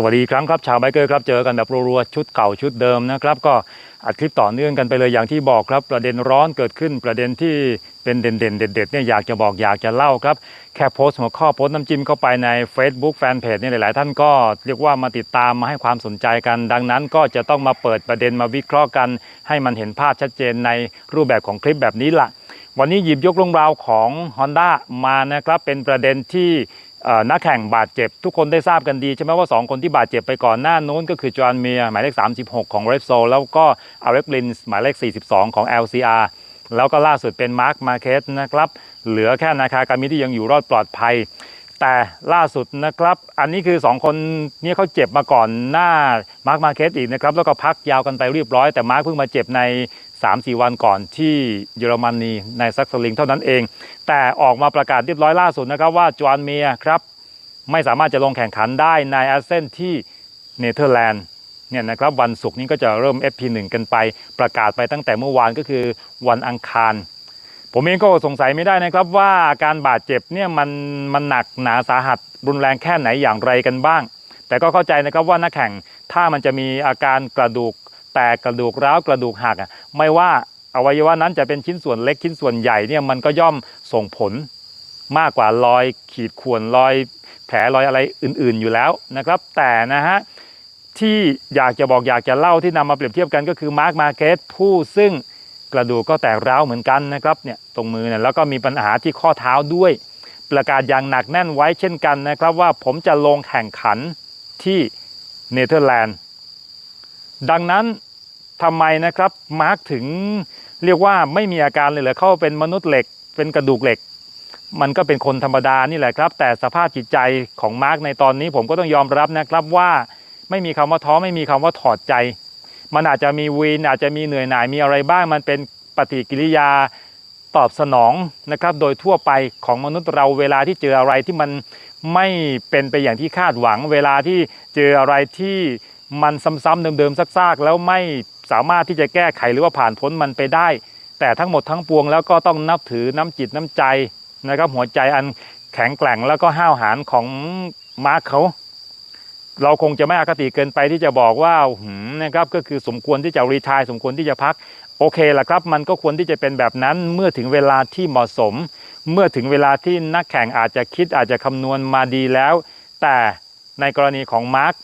สวัสดีครั้งครับชาวไบเกอร์ครับเจอกันแบบรัวๆชุดเก่าชุดเดิมนะครับ ก็อัดคลิปต่อเนื่องกันไปเลยอย่างที่บอกครับ ประเด็นร้อนเกิดขึ้นประเด็นที่เป็นเด่นๆเด็ดๆเนี่ยอยากจะบอกอยากจะเล่าครับ แค่โพสต์หัวข้อโพสต์น้ำจิ้มเข้าไปใน Facebook แฟนเพจเนี่ยหลายๆ ท่านก็เรียกว่ามาติดตามมาให้ความสนใจกัน ดังนั้นก็จะต้องมาเปิดประเด็นมาวิเคราะห์กัน ให้มันเห็นภาพชัดเจนในรูปแบบของคลิปแบบนี้ละวันนี้หยิบยกเรื่องราวของ Honda มานะครับเป็นประเด็นที่ นักแข่งบาดเจ็บ ทุกคนได้ทราบกันดี ใช่ไหมว่า 2 คนที่บาดเจ็บไปก่อนหน้านู้นก็คือจอห์นเมียหมายเลข 36 ของเรฟโซแล้วก็อเล็กลินส์หมายเลข 42 ของ LCR แล้วก็ล่าสุดเป็นมาร์คมาเคสนะครับ เหลือแค่นาคากามิที่ยังอยู่รอดปลอดภัย แต่ล่าสุดนะครับ อันนี้คือ 2 คนนี้เขาเจ็บมาก่อนหน้ามาร์คมาเคสอีกนะครับ แล้วก็พักยาวกันไปเรียบร้อย แต่มาร์คเพิ่งมาเจ็บใน 3-4 วันก่อนที่เยอรมนีในซักสลิงเท่านั้นเอง แต่ออกมาประกาศเรียบร้อยล่าสุดนะครับว่าจอห์นเมียครับไม่สามารถจะลงแข่งขันได้ในอาเซนที่เนเธอร์แลนด์เนี่ยนะครับวันศุกร์นี้ก็จะเริ่ม FP1 กันไปประกาศไปตั้งแต่เมื่อวานก็คือวันอังคาร ผมเองก็สงสัยไม่ได้นะครับว่าการบาดเจ็บเนี่ยมันมันหนักหนาสาหัสรุนแรงแค่ไหนอย่างไรกันบ้าง แต่ก็เข้าใจนะครับว่านักแข่งถ้ามันจะมีอาการกระดูกแตกกระดูกร้าวกระดูกหักอะไม่ว่าอวัยวะนั้นจะเป็นชิ้นส่วนเล็กชิ้นส่วนใหญ่เนี่ยมันก็ย่อมส่งผลมากกว่ารอยขีดข่วนรอยแผลรอยอะไรอื่น ๆอยู่แล้วนะครับ แต่นะฮะที่อยากจะบอกอยากจะเล่าที่นำมาเปรียบเทียบกันก็คือมาร์คมาเกสผู้ซึ่ง กระดูกก็แตกร้าวเหมือนกันนะครับเนี่ยตรงมือเนี่ยแล้วก็มีปัญหาที่ข้อเท้าด้วย ประกาศอย่างหนักแน่นไว้เช่นกันนะครับว่าผมจะลงแข่งขันที่เนเธอร์แลนด์ดังนั้นทำไมนะครับมาร์คถึงเรียกว่าไม่มีอาการเลยเหรอเขาเป็นมนุษย์เหล็ก เป็นกระดูกเหล็ก มันก็เป็นคนธรรมดานี่แหละครับ แต่สภาพจิตใจของมาร์กในตอนนี้ผมก็ต้องยอมรับนะครับว่าไม่มีคำว่าท้อไม่มีคำว่าถอดใจ มันอาจจะมีวีนอาจจะมีเหนื่อยหน่ายมีอะไรบ้างมันเป็นปฏิกิริยาตอบสนองนะครับ โดยทั่วไปของมนุษย์เราเวลาที่เจออะไรที่มันไม่เป็นไปอย่างที่คาดหวัง เวลาที่เจออะไรที่มันซ้ำๆเดิมๆซากๆแล้วไม่สามารถที่จะแก้ไขหรือว่าผ่านพ้นมันไปได้ แต่ทั้งหมดทั้งปวงแล้วก็ต้องนับถือน้ำจิตน้ำใจนะครับหัวใจอันแข็งแกร่งแล้วก็ห้าวหาญของมาร์คเขา เราคงจะไม่อคติเกินไปที่จะบอกว่าหืมนะครับก็คือสมควรที่จะรีทายสมควรที่จะพักโอเคละครับ มันก็ควรที่จะเป็นแบบนั้นเมื่อถึงเวลาที่เหมาะสม เมื่อถึงเวลาที่นักแข่งอาจจะคิดอาจจะคำนวณมาดีแล้ว แต่ในกรณีของมาร์ค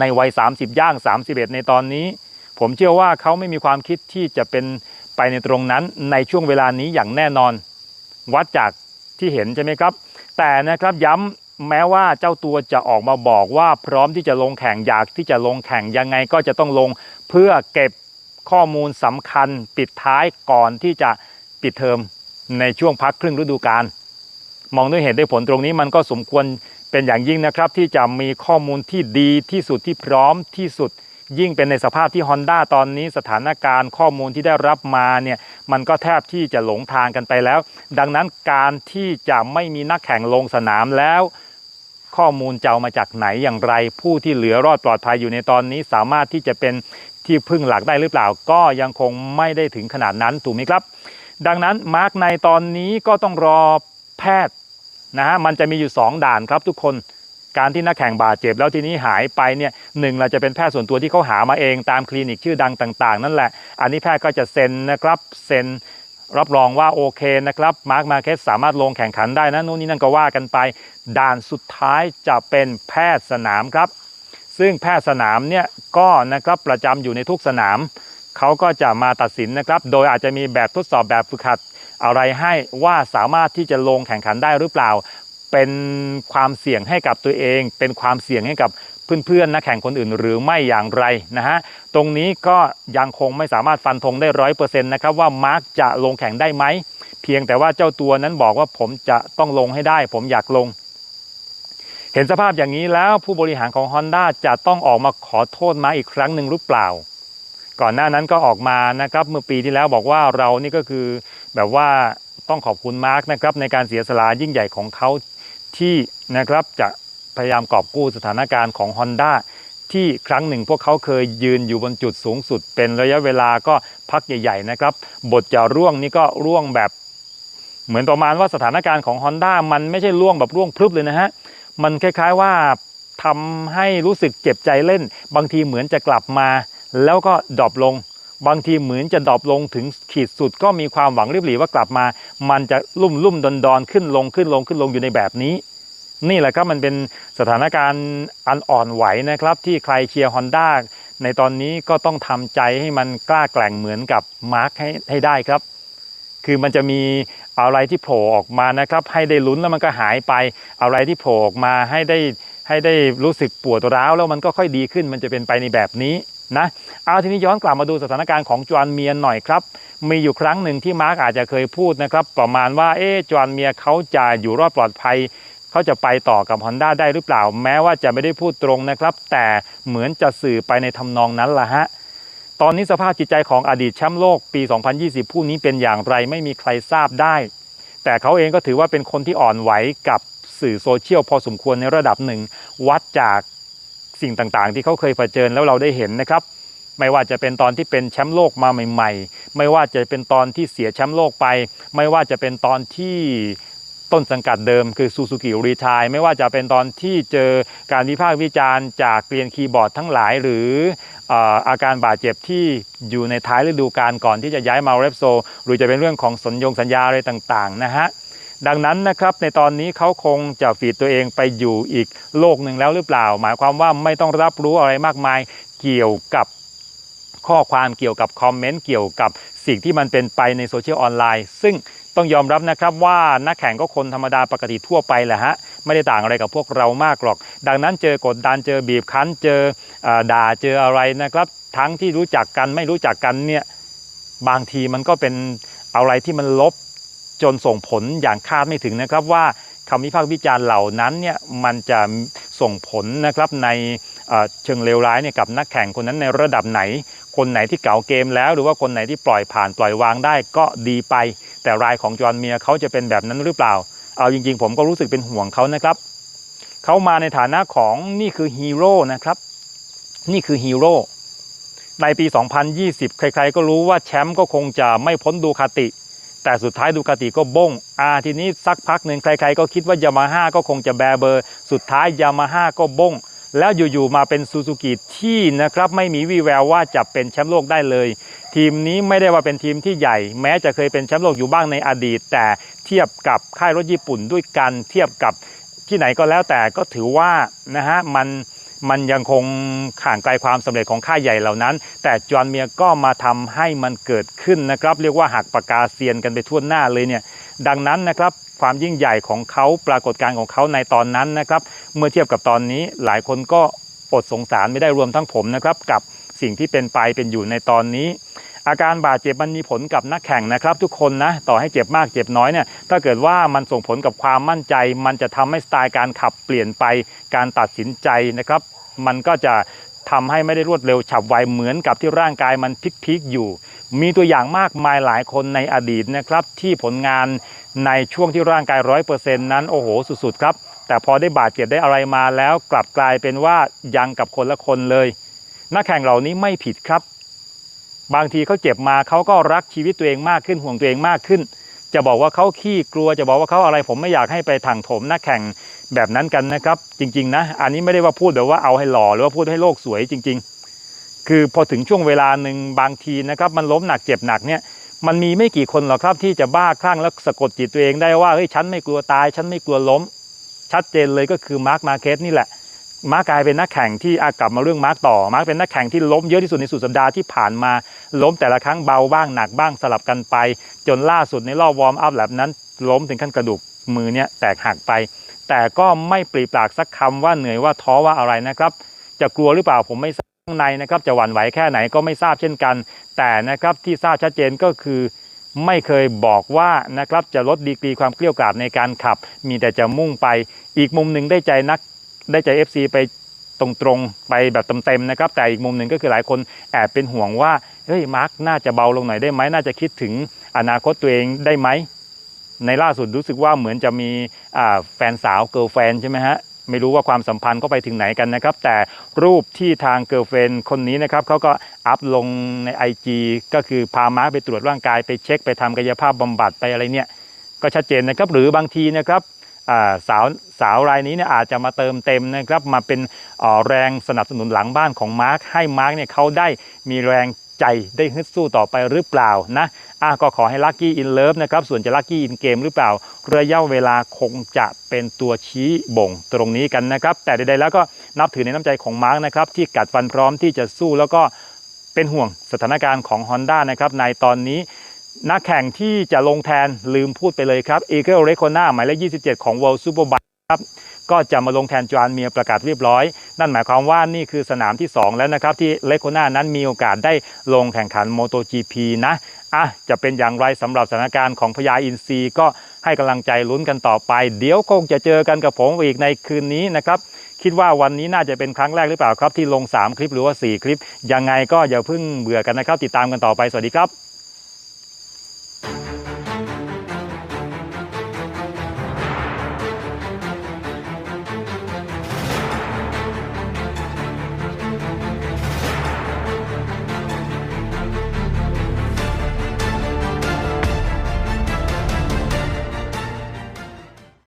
ในวัย 30 ย่าง 31 ในตอนนี้ ผมเชื่อว่าเขาไม่มีความคิดที่จะเป็นไปในตรงนั้นในช่วงเวลานี้อย่างแน่นอน วัดจากที่เห็นใช่ไหมครับ แต่นะครับย้ำ แม้ว่าเจ้าตัวจะออกมาบอกว่าพร้อมที่จะลงแข่งอยากที่จะลงแข่งยังไงก็จะต้องลงเพื่อเก็บข้อมูลสำคัญปิดท้ายก่อนที่จะปิดเทอมในช่วงพักครึ่งฤดูกาลมองด้วยเหตุด้วยผลตรงนี้มันก็สมควรเป็นอย่างยิ่งนะครับ ที่จะมีข้อมูลที่ดีที่สุดที่พร้อมที่สุด ยิ่งเป็นในสภาพที่ Honda ตอนนี้สถานการณ์ข้อมูลที่ได้รับมาเนี่ยมันก็แทบที่จะหลงทางกันไปแล้ว ดังนั้นการที่จะไม่มีนักแข่งลงสนามแล้ว ข้อมูลจะเอามาจากไหนอย่างไร ผู้ที่เหลือรอดปลอดภัยอยู่ในตอนนี้ สามารถที่จะเป็นที่พึ่งหลักได้หรือเปล่า ก็ยังคงไม่ได้ถึงขนาดนั้นถูกไหมครับ ดังนั้นมาร์กในตอนนี้ก็ต้องรอแพทย์นะฮะมันจะมีอยู่ 2 ด่านครับทุกคนการที่นักแข่งบาดเจ็บแล้วทีนี้หายไปเนี่ยหนึ่งเราจะเป็นแพทย์ส่วนตัวที่เขาหามาเองตามคลินิกชื่อดังต่าง ๆ นั่นแหละ อันนี้แพทย์ก็จะเซ็นนะครับเซ็น รับรองว่าโอเคนะครับมาร์คมาเคสสามารถลงแข่งขันได้นะนู่นนี่นั่นก็ว่ากันไป ด่านสุดท้ายจะเป็นแพทย์สนามครับ ซึ่งแพทย์สนามเนี่ยก็นะครับประจำอยู่ในทุกสนาม เขาก็จะมาตัดสินนะครับ โดยอาจจะมีแบบทดสอบแบบฝึกหัดอะไรให้ว่าสามารถที่จะลงแข่งขันได้หรือเปล่า เป็นความเสี่ยงให้กับตัวเอง เป็นความเสี่ยงให้กับ เพื่อนๆนักแข่งคนอื่นหรือไม่อย่างไรนะฮะตรงนี้ก็ยังคงไม่สามารถฟันธงได้ร้อยเปอร์เซ็นต์นะครับว่ามาร์กจะลงแข่งได้ไหมเพียงแต่ว่าเจ้าตัวนั้นบอกว่าผมจะต้องลงให้ได้ ผมอยากลง เห็นสภาพอย่างนี้แล้วผู้บริหารของ Honda จะต้องออกมาขอโทษมาอีกครั้งหนึ่งหรือเปล่า ก่อนหน้านั้นก็ออกมานะครับเมื่อปีที่แล้วบอกว่าเรานี่ก็คือแบบว่าต้องขอบคุณมาร์กนะครับในการเสียสละยิ่งใหญ่ของเขาที่นะครับจะ พยายามกอบกู้สถานการณ์ของ Honda ที่ครั้งหนึ่งพวกเขาเคยยืนอยู่บนจุดสูงสุด เป็นระยะเวลาก็พักใหญ่ๆนะครับ บทจะร่วงนี่ก็ร่วงแบบ เหมือนประมาณว่าสถานการณ์ของ Honda มันไม่ใช่ร่วงแบบร่วงพรึบเลยนะฮะ มันคล้ายๆว่าทำให้รู้สึกเจ็บใจเล่น บางทีเหมือนจะกลับมา แล้วก็ดรอปลง บางทีเหมือนจะดรอปลงถึงขีดสุด ก็มีความหวังริบหรีว่ากลับมา มันจะลุ่มลุ่มดอนดอนๆขึ้นลงขึ้นลงขึ้นลงอยู่ในแบบนี้ นี่แหละครับมันเป็นสถานการณ์อันอ่อนไหวนะครับ ที่ใครเชียร์ฮอนด้าในตอนนี้ก็ต้องทำใจให้มันกล้าแกร่งเหมือนกับมาร์คให้ให้ได้ครับ คือมันจะมีอะไรที่โผล่ออกมานะครับ ให้ได้ลุ้นแล้วมันก็หายไปอะไรที่โผล่ออกมาให้ได้ให้ได้รู้สึกปวดร้าวแล้วมันก็ค่อยดีขึ้นมันจะเป็นไปในแบบนี้นะเอาทีนี้ย้อนกลับมาดูสถานการณ์ของจวนเมียนหน่อยครับ มีอยู่ครั้งหนึ่งที่มาร์กอาจจะเคยพูดนะครับ ประมาณว่าเอ๊จวนเมียเขาจะอยู่รอดปลอดภัย เขาจะไปต่อกับ Honda ได้หรือเปล่า แม้ว่าจะไม่ได้พูดตรงนะครับ แต่เหมือนจะสื่อไปในทำนองนั้นละฮะตอนนี้สภาพจิตใจของอดีตแชมป์โลกปี 2020 ผู้นี้เป็นอย่างไรไม่มีใครทราบได้ แต่เขาเองก็ถือว่าเป็นคนที่อ่อนไหวกับสื่อโซเชียลพอสมควรในระดับหนึ่ง วัดจากสิ่งต่างๆ ที่เขาเคยเผชิญแล้วเราได้เห็นนะครับ ไม่ว่าจะเป็นตอนที่เป็นแชมป์โลกมาใหม่ ๆ ไม่ว่าจะเป็นตอนที่เสียแชมป์โลกไป ไม่ว่าจะเป็นตอนที่ ต้นสังกัดเดิมคือซูซูกิรีทายไม่ว่าจะเป็นตอนที่เจอการวิพากษ์วิจารณ์จากเกรียนคีย์บอร์ดทั้งหลาย หรือเอ่ออาการบาดเจ็บที่อยู่ในท้ายฤดูกาลก่อนที่จะย้ายมาเรปโซ หรือจะเป็นเรื่องของสัญญงสัญญาอะไรต่างๆนะฮะดังนั้นนะครับในตอนนี้เขาคงจะฝีดตัวเองไปอยู่อีกโลกหนึ่งแล้วหรือเปล่า หมายความว่าไม่ต้องรับรู้อะไรมากมายเกี่ยวกับข้อความเกี่ยวกับคอมเมนต์เกี่ยวกับสิ่งที่มันเป็นไปในโซเชียลออนไลน์ซึ่ง ต้องยอมรับนะครับว่านักแข่งก็คนธรรมดาปกติทั่วไปแหละฮะไม่ได้ต่างอะไรกับพวกเรามากหรอก ดังนั้นเจอกดดันเจอบีบคั้นเจอด่าเจออะไรนะครับ ทั้งที่รู้จักกันไม่รู้จักกันเนี่ยบางทีมันก็เป็นอะไรที่มันลบจนส่งผลอย่างคาดไม่ถึงนะครับว่าคำวิพากษ์วิจารณ์เหล่านั้นเนี่ยมันจะส่งผลนะครับในเชิงเลวร้ายเนี่ยกับนักแข่งคนนั้นในระดับไหน คนไหนที่เก่าเกมแล้ว หรือว่าคนไหนที่ปล่อยผ่านปล่อยวางได้ก็ดีไป แต่รายของจอห์นเมียเขาจะเป็นแบบนั้นหรือเปล่า เอาจริงๆ ผมก็รู้สึกเป็นห่วงเขานะครับเขามาในฐานะของนี่คือฮีโร่นะครับนี่คือฮีโร่ในปี 2020 ใครๆ ก็รู้ว่าแชมป์ก็คงจะไม่พ้นดูคาติ แต่สุดท้ายดูคาติก็บ้งอาทีนี้สักพักหนึ่งใครๆ ก็คิดว่ายามาฮ่าก็คงจะแบเบอร์ สุดท้ายยามาฮ่าก็บ้ง แล้วอยู่ๆมาเป็นซูซูกิที่นะครับไม่มีวี่แววว่าจะเป็นแชมป์โลกได้เลย ทีมนี้ไม่ได้ว่าเป็นทีมที่ใหญ่ แม้จะเคยเป็นแชมป์โลกอยู่บ้างในอดีต แต่เทียบกับค่ายรถญี่ปุ่นด้วยกัน เทียบกับที่ไหนก็แล้วแต่ก็ถือว่านะฮะมันมันยังคงห่างไกลความสำเร็จของค่ายใหญ่เหล่านั้น แต่จอห์นเมียก็มาทำให้มันเกิดขึ้นนะครับ เรียกว่าหักปากกาเซียนกันไปทั่วหน้าเลยเนี่ยดังนั้นนะครับ ความยิ่งใหญ่ของเขาปรากฏการณ์ของเขาในตอนนั้นนะครับ เมื่อเทียบกับตอนนี้หลายคนก็อดสงสารไม่ได้รวมทั้งผมนะครับกับสิ่งที่เป็นไปเป็นอยู่ในตอนนี้ อาการบาดเจ็บมันมีผลกับนักแข่งนะครับ ทุกคนนะต่อให้เจ็บมากเจ็บน้อยเนี่ยถ้าเกิดว่ามันส่งผลกับความมั่นใจ มันจะทำให้สไตล์การขับเปลี่ยนไปการตัดสินใจนะครับ มันก็จะ ทำให้ไม่ได้รวดเร็วฉับไวเหมือนกับที่ร่างกายมันพลิกๆอยู่ มีตัวอย่างมากมายหลายคนในอดีตนะครับ ที่ผลงานในช่วงที่ร่างกายร้อยเปอร์เซ็นต์นั้นโอ้โหสุดๆครับ แต่พอได้บาดเจ็บได้อะไรมาแล้วกลับกลายเป็นว่ายังกับคนละคนเลย นักแข่งเหล่านี้ไม่ผิดครับ บางทีเขาเจ็บมาเขาก็รักชีวิตตัวเองมากขึ้นห่วงตัวเองมากขึ้น จะบอกว่าเขาขี้กลัวจะบอกว่าเขาอะไร ผมไม่อยากให้ไปถังถมนักแข่งแบบนั้นกันนะครับ จริง ๆ นะ อันนี้ไม่ได้ว่าพูดแบบว่าเอาให้หล่อหรือว่าพูดให้โลกสวยจริง ๆ คือพอถึงช่วงเวลาหนึ่งบางทีนะครับ มันล้มหนักเจ็บหนักเนี่ยมันมีไม่กี่คนหรอกครับที่จะบ้าคลั่งแล้วสะกดจิตตัวเองได้ว่าเฮ้ยฉันไม่กลัวตาย ฉันไม่กลัวล้ม ชัดเจนเลยก็คือมาร์คมาเก็ตนี่แหละ มาร์คกลายเป็นนักแข่งที่อากลับมาเรื่องมาร์คต่อ มาร์คเป็นนักแข่งที่ล้มเยอะที่สุดในสุดสัปดาห์ที่ผ่านมาล้มแต่ละครั้งเบาบ้างหนักบ้างสลับกันไป จนล่าสุดในรอบวอร์มอัพแบบนั้น ล้มถึงขั้นกระดูกมือเนี่ยแตกหักไป แต่ก็ไม่ปรีปากสักคำว่าเหนื่อยว่าท้อว่าอะไรนะครับ จะกลัวหรือเปล่าผมไม่ทราบข้างในนะครับจะหวั่นไหวแค่ไหนก็ไม่ทราบเช่นกัน แต่นะครับที่ทราบชัดเจนก็คือไม่เคยบอกว่านะครับจะลดดีกรีความเกลี้ยกล่อมในการขับ มีแต่จะมุ่งไป อีกมุมหนึ่งได้ใจนัก ได้ใจ FC ไปตรงๆไปแบบเต็มๆนะครับ แต่อีกมุมหนึ่งก็คือหลายคนแอบเป็นห่วงว่าเฮ้ยมาร์กน่าจะเบาลงหน่อยได้ไหมน่าจะคิดถึงอนาคตตัวเองได้ไหมในล่าสุดรู้สึกว่าเหมือนจะมีแฟนสาวเกิร์ลแฟนใช่ไหมฮะไม่รู้ว่าความสัมพันธ์ก็ไปถึงไหนกันนะครับ แต่รูปที่ทางเกิร์ลเฟนคนนี้นะครับเขาก็อัพลงใน IG ก็คือพามาร์คไปตรวจร่างกายไปเช็คไปทำกายภาพบำบัดไปอะไรเนี่ย ก็ชัดเจนนะครับ หรือบางทีนะครับ สาวสาวรายนี้เนี่ยอาจจะมาเติมเต็มนะครับมาเป็นแรงสนับสนุนหลังบ้านของมาร์คให้มาร์คเนี่ยเขาได้มีแรงใจได้ฮึดสู้ต่อไปหรือเปล่านะอะก็ขอให้ลั c กี้อินเลิฟนะครับ ส่วนจะลั c กี้อินเกมหรือเปล่า ระยะเวลาคงจะเป็นตัวชี้บ่งตรงนี้กันนะครับ แต่ใดๆแล้วก็นับถือในน้ำใจของมาร์คนะครับที่กัดฟันพร้อมที่จะสู้แล้วก็เป็นห่วงสถานการณ์ของ Honda นะครับในตอนนี้ นักแข่งที่จะลงแทนลืมพูดไปเลยครับ e a g l e r e c o n a หมายเลข 27 ของ World Superbike ครับก็จะมาลงแทนจอห์นเมียประกาศเรียบร้อย นั่นหมายความว่านี่คือสนามที่ 2 แล้วนะครับ ที่เลโคนานั้นมีโอกาสได้ลงแข่งขัน MotoGP นะอะจะเป็นอย่างไรสำหรับสถานการณ์ของพญาอินทรีก็ให้กำลังใจลุ้นกันต่อไป เดี๋ยวคงจะเจอกันกับผมอีกในคืนนี้นะครับคิดว่าวันนี้น่าจะเป็นครั้งแรกหรือเปล่าครับ ที่ลง 3 คลิปหรือว่า 4 คลิป ยังไงก็อย่าเพิ่งเบื่อกันนะครับ ติดตามกันต่อไปสวัสดีครับ